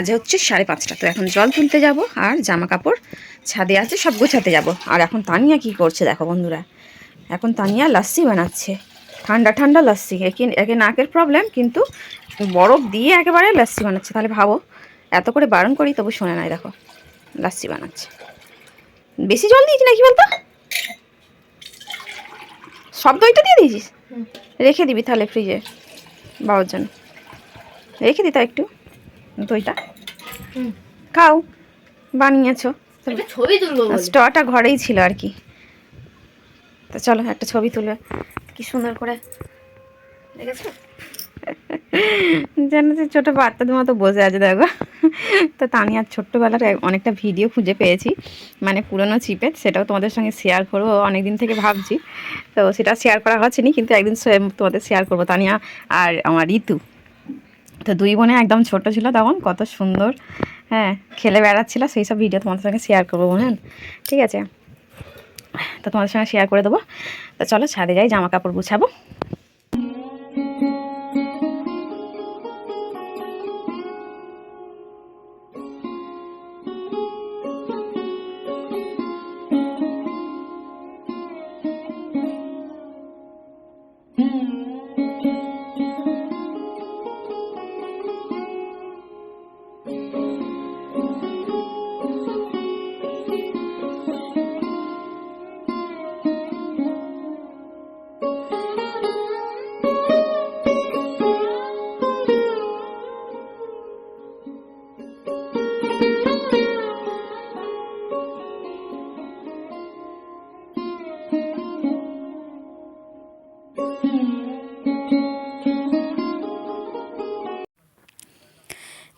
বাজে হচ্ছে সাড়ে পাঁচটা। তো এখন জল তুলতে যাব আর জামা কাপড় ছাদে আছে সব গোছাতে যাব। আর এখন তানিয়া কি করছে দেখো বন্ধুরা। এখন তানিয়া লাস্সি বানাচ্ছে। ঠান্ডা ঠান্ডা লাস্সি। একে একে নাকের প্রবলেম কিন্তু বরফ দিয়ে একেবারে লাস্সি বানাচ্ছে। তাহলে ভাবো এত করে বারণ করি তবু শোনে নাই দেখো। লাস্সি বানাচ্ছে। বেশি জল দিয়েছি নাকি বলতো? সব দইটা দিয়ে দিয়েছিস? রেখে দিবি তাহলে ফ্রিজে বাবার জন্য। রেখে দিতা একটু। দইটা হুম। খাও বানিয়েছো। ছবি তুলবো। স্টটা ঘরেই ছিল আর কি। তো চলো একটা ছবি তুলে কি সুন্দর করে। দেখেছ? যেন যে ছোটো বাচ্চাদের মতো বসে আছে দেখো। তো তানিয়ার ছোট্টবেলার এক- অনেকটা ভিডিও খুঁজে পেয়েছি। মানে পুরনো চিপে সেটাও তোমাদের সঙ্গে শেয়ার করব। অনেক দিন থেকে ভাবছি। তো সেটা শেয়ার করা হচ্ছেনি কিন্তু একদিন তোমাদের শেয়ার করব তানিয়া আর আমার ঋতু। তো দুই বোনে একদম ছোট ছিল তখন, কত সুন্দর। হ্যাঁ খেলে বেড়াচ্ছিল, সেই সব ভিডিও তোমাদের সঙ্গে শেয়ার করব, বোনেন। ঠিক আছে? তো তোমাদের সঙ্গে শেয়ার করে দেবো। তো চলো ছাদে যাই, জামা কাপড় গুছাবো।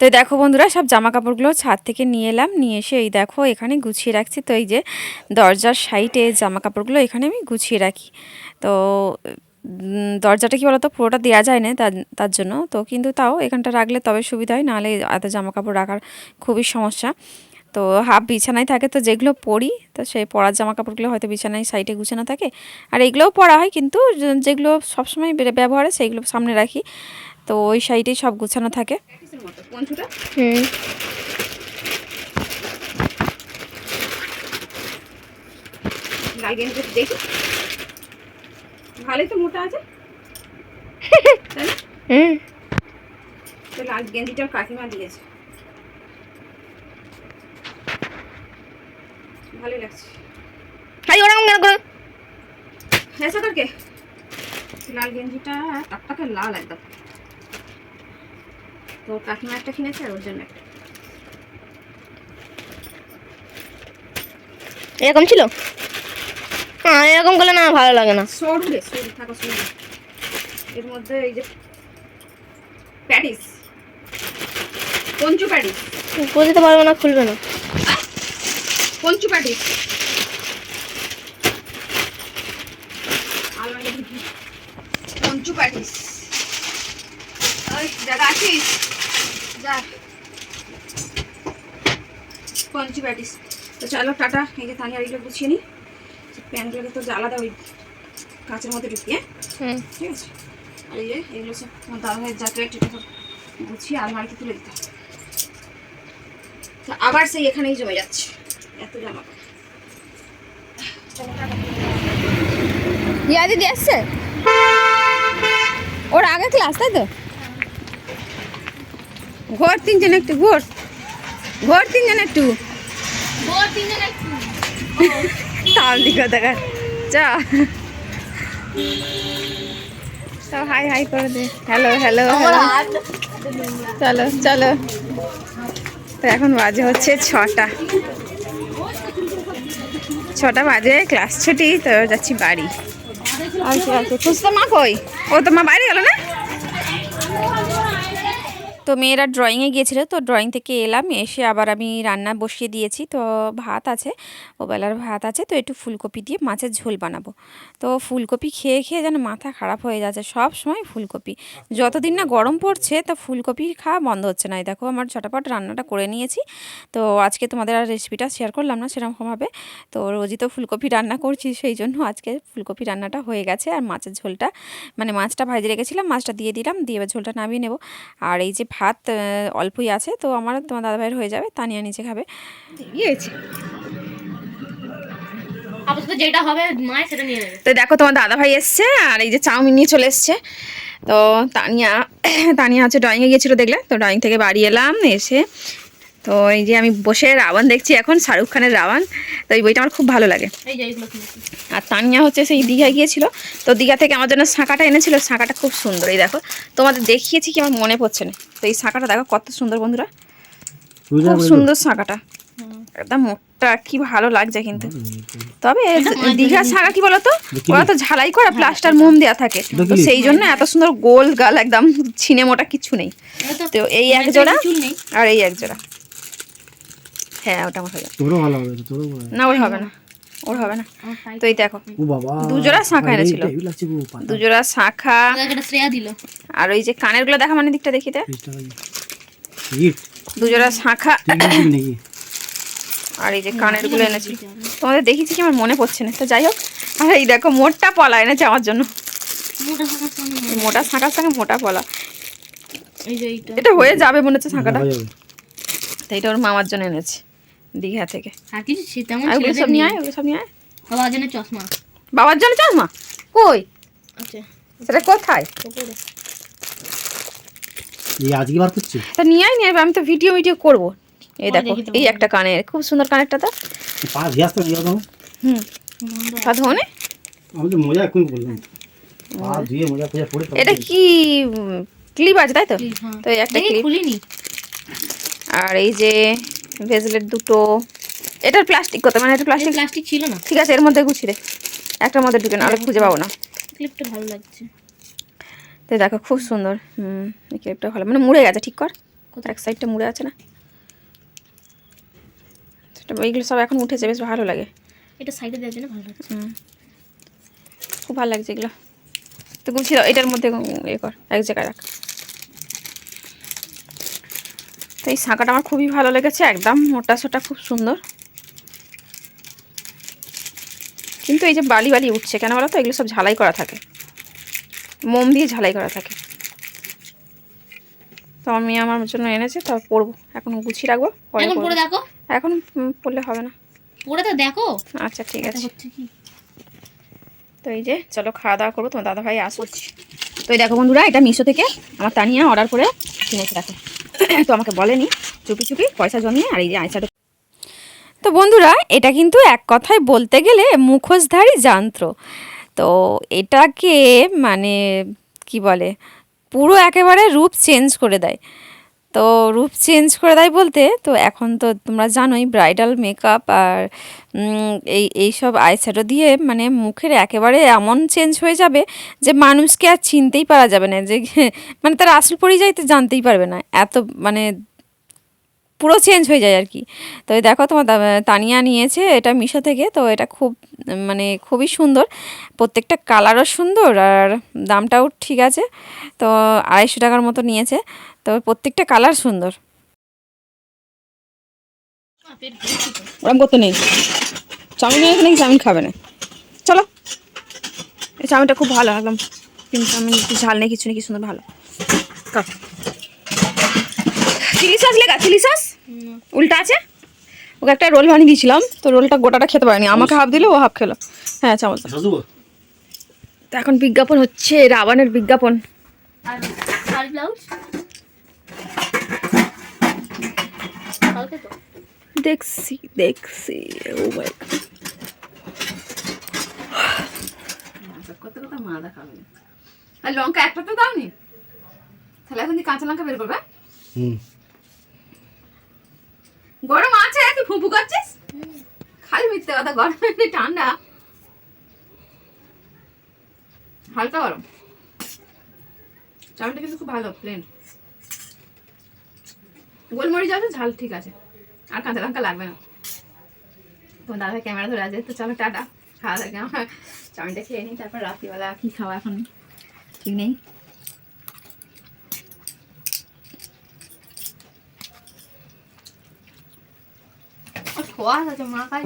তো দেখো বন্ধুরা, সব জামা কাপড়গুলো ছাদ থেকে নিয়ে এলাম। নিয়ে এসে এই দেখো, এখানে গুছিয়ে রাখছি। তো এই যে দরজার সাইডে জামা কাপড়গুলো এখানে আমি গুছিয়ে রাখি। তো দরজাটা কি বলতো, পুরোটা দেওয়া যায় না তার জন্য। তো কিন্তু তাও এখানটা রাখলে তবে সুবিধা হয়, নাহলে এত জামা কাপড় রাখার খুবই সমস্যা। তো হাফ বিছানায় থাকে, তো যেগুলো পরি, তো সেই পরার জামা কাপড়গুলো হয়তো বিছানায় সাইডে গুছানো থাকে। আর এগুলোও পরা হয়, কিন্তু যেগুলো সবসময় ব্যবহারে সেইগুলো সামনে রাখি। তো ওই সাইডেই সব গুছানো থাকে। হুম। লাল গেঞ্জিটা দেখি। ভালোই তো মোটা আছে। তাই না? হুম। তো লাল গেঞ্জিটার কাকিমা দিয়েছে। ভালোই লাগছে। খালি ওরকম কেন করে হ্যাঁ লাল গেঞ্জিটা টকটকে লাল একদম। তো কাকিমা একটা কিনেছে আর ওর জন্য একটা। এরকম ছিল? হ্যাঁ এরকম করলে না ভালো লাগে না। সরু রে সরু থাকো সরু। এর মধ্যে এই যে প্যাটিস পঞ্চু প্যাটিস বুঝতে পারব না খুলবে না। পঞ্চু প্যাটিস আলমারি ঢুকি। পঞ্চু প্যাটিস ওই দাদা আছিস যা পঞ্চু প্যাটিস তো চলো টাটা। এই যে তানিয়া এগুলো গুছিয়ে নিই প্যান্টগুলোকে তো আলাদা ওই কাঁচের মধ্যে ঢুকিয়ে। ঠিক আছে? আর এই যে এগুলো সব দাদা ভাইয়ের জ্যাকেট এটা সব গুছিয়ে আলমারিতে তুলে দিতে। তো আবার সেই এখানেই জমে যাচ্ছে। এত জামা। দিদি আসছে? ওর আগে ক্লাস তাই তো? ঘোর তিনজন একটু ঘোর। ঘোর তিনজন একটু। দিকে দেখা চা তো হাই হাই করে দে। হ্যালো হ্যালো হ্যালো চলো চলো। তো এখন বাজে হচ্ছে ছটা। ছটা বাজে ক্লাস ছুটি তো যাচ্ছি বাড়ি। আচ্ছা আচ্ছা খুঁজতে মা কই? ও তো মা বাড়ি গেল না? তো মেয়েরা ড্রয়িংয়ে গিয়েছিল, তো ড্রয়িং থেকে এলাম, এসে আবার আমি রান্না বসিয়ে দিয়েছি। তো ভাত আছে, ওবেলার ভাত আছে, তো একটু ফুলকপি দিয়ে মাছের ঝোল বানাবো। তো ফুলকপি খেয়ে খেয়ে যেন মাথা খারাপ হয়ে যাচ্ছে, সব সময় ফুলকপি। যতদিন না গরম পড়ছে, তা ফুলকপি খাওয়া বন্ধ হচ্ছে না। দেখো, আমার চটাপট রান্নাটা করে নিয়েছি। তো আজকে তোমাদের আর রেসিপিটা শেয়ার করলাম না সেরকমভাবে। তো রোজই তো ফুলকপি রান্না করছি, সেই জন্য আজকে ফুলকপি রান্নাটা হয়ে গেছে। আর মাছের ঝোলটা মানে মাছটা ভাজে রেখেছিলাম, মাছটা দিয়ে দিলাম, দিয়ে এবার ঝোলটা নামিয়ে নেব। আর এই যে ভাত অল্পই আছে তো আমার তোমার দাদা ভাইয়ের হয়ে যাবে তানিয়া নিচে খাবে। ইয়েছে যেটা হবে মায় সেটা নিয়ে নেবে। তো দেখো তোমার দাদাভাই এসছে আর এই যে চাউমিন নিয়ে চলে এসছে। তো তানিয়া তানিয়া হচ্ছে ড্রয়িংয়ে গিয়েছিল দেখলে তো ড্রয়িং থেকে বাড়ি এলাম এসে তো এই যে আমি বসে রাবণ দেখছি এখন শাহরুখ খানের রাবণ তো এই বইটা আমার খুব ভালো লাগে। আর তানিয়া হচ্ছে সেই দীঘায় গিয়েছিল। তো দীঘা থেকে আমার জন্য শাঁখাটা এনেছিল। শাঁখাটা খুব সুন্দর। এই দেখো তোমাদের দেখিয়েছি কি আমার মনে পড়ছে না। তো এই শাঁখাটা দেখো কত সুন্দর বন্ধুরা। খুব সুন্দর শাঁখাটা। একদম মোটা কি ভালো লাগছে কিন্তু। তবে দীঘার শাঁখা কি বলতো? ওরা তো ঝালাই করা প্লাস্টার মোম দেওয়া থাকে। তো সেই জন্য এত সুন্দর গোল গাল একদম ছিনে মোটা কিছু নেই। তো তো এই এক জোড়া আর এই এক জোড়া। হ্যাঁ ওটা আমার হয়ে যাবে তোরও ভালো হবে তোরও না ওর হবে না। ওর হবে না। তো এই দেখো দুজোড়া শাঁখা এনেছিল। দুজোড়া শাঁখা। আর ওই যে কানেরগুলো দেখা মানে দিকটা দেখিতে দুজোড়া শাঁখা? আর এই যে কানেরগুলো এনেছি তোমাদের দেখিয়েছি কি আমার মনে পড়ছে না তো যাই হোক। আর এই দেখো মোটা পলা এনেছে আমার জন্য। মোটা শাখার সঙ্গে মোটা পলা। এটা হয়ে যাবে মনে হচ্ছে শাঁখাটা। তো এটা ওর মামার জন্য এনেছে। দীঘা থেকে। আর কিছু তেমন ওগুলো সব নিয়ে আয় ওগুলো সব নিয়ে আয়। বাবার জন্য চশমা। বাবার জন্য চশমা? কই? আচ্ছা। সেটা কোথায়? এই আজকে বার করছে? তা নিয়ে আয় নিয়ে আমি তো ভিডিও ভিডিও করব। এই দেখো এই একটা কানের খুব সুন্দর কানেরটা তো। পা ভিয়াস তো নিয়ে যাব হুম। তা ধনে আমি তো মজা এক্ষুনি বললাম পা ধুয়ে মজা ফজা পড়ে এটা কি ক্লিপ আছে তাই তো? হ্যাঁ। তো এই একটা দেখি ক্লিপ খুলিনি। আর এই যে ভেজলেট দুটো। এটার প্লাস্টিক কত মানে এটা প্লাস্টিক প্লাস্টিক ছিল না। ঠিক আছে এর মধ্যে গুছিয়ে দে। একটার মধ্যে ঢুকে না আরও খুঁজে পাবো না। ক্লিপটা ভালো লাগছে। তো দেখো খুব সুন্দর। হুম এই ক্লিপটা ভালো। মানে মুড়ে গেছে ঠিক কর। এক সাইডটা মুড়ে আছে না? সেটা এইগুলো সব এখন উঠেছে বেশ ভালো লাগে। এটা সাইডে দেওয়ার জন্য ভালো লাগছে। হুম খুব ভালো লাগছে এগুলো। তো গুছিয়ে দাও এটার মধ্যে ইয়ে কর এক জায়গায় রাখ। তো এই শাঁখাটা আমার খুবই ভালো লেগেছে একদম মোটা সোটা খুব সুন্দর। কিন্তু এই যে বালি বালি উঠছে কেন বলো তো এগুলো সব ঝালাই করা থাকে। মোম দিয়ে ঝালাই করা থাকে। তো আমি আমার জন্য এনেছে তারপর পরবো। এখন গুছিয়ে রাখব পরে। পরে দেখো। এখন পরলে হবে না। পরে তো দেখো। আচ্ছা ঠিক আছে। তো এই যে চলো খাওয়া দাওয়া করব তোমার দাদা ভাই আসছি তো এই দেখো বন্ধুরা এটা মিশো থেকে আমার তানিয়া অর্ডার করে কিনেছে দেখো তো আমাকে বলেনি চুপি চুপি পয়সা জমিয়ে আর এই যে আইসাটা। তো বন্ধুরা, এটা কিন্তু এক কথায় বলতে গেলে মুখোশধারী যন্ত্র। তো এটাকে মানে কি বলে, পুরো একেবারে রূপ চেঞ্জ করে দেয়। তো রূপ চেঞ্জ করে দেয় বলতে, তো এখন তো তোমরা জানোই ব্রাইডাল মেকআপ আর এই এই এইসব আইশ্যাডো দিয়ে মানে মুখের একেবারে এমন চেঞ্জ হয়ে যাবে যে মানুষকে আর চিনতেই পারা যাবে না যে মানে তার আসল পরিচয় তো জানতেই পারবে না। এত মানে পুরো চেঞ্জ হয়ে যায় আর কি। তো দেখো তোমার তানিয়া নিয়েছে, এটা মিশো থেকে, তো এটা খুব মানে খুবই সুন্দর। প্রত্যেকটা কালারও সুন্দর আর দামটাও ঠিক আছে, তো আড়াইশো টাকার মতো নিয়েছে, তো প্রত্যেকটা কালার সুন্দর। ওরম করতে নেই। চাউমিন এনেছে নাকি চাউমিন খাবে না? চলো। এই চাউমিনটা খুব ভালো, একদম। কিন্তু চাউমিন ঝাল নেই, কিছু নেই, কি সুন্দর ভালো। চিলি সস লেখা চিলি সস উল্টা আছে? ওকে একটা রোল বানিয়ে দিয়েছিলাম তো রোলটা গোটাটা খেতে পারেনি। আমাকে হাফ দিল ও হাফ খেলো। হ্যাঁ চামচ দাও। তো এখন বিজ্ঞাপন হচ্ছে রাবণের বিজ্ঞাপন। আর শাড়ি ব্লাউজ? কালকে তো। দেখছি দেখছি। ও ভাই কত কথা মা দেখাবে আর লঙ্কা একটা তো দাওনি? তাহলে এখন কাঁচা লঙ্কা বের করবে? হুম গরম তুই করছিস? খালি মিথ্যে কথা গরম এমনি ঠান্ডা। হালকা গরম। চাউমিনটা কিন্তু খুব ভালো প্লেন গোলমরিচ আছে, ঝাল ঠিক আছে। আর কাঁচা লঙ্কা লাগবে না। তোমার দাদা ক্যামেরা ধরে আছে, তো চলো টাটা। খাওয়া থাকে, আমার। চাউমিনটা খেয়ে নিই, তারপর রাত্রিবেলা কি খাওয়া এখন? ঠিক নেই। আর খোয়া আছে মা খাই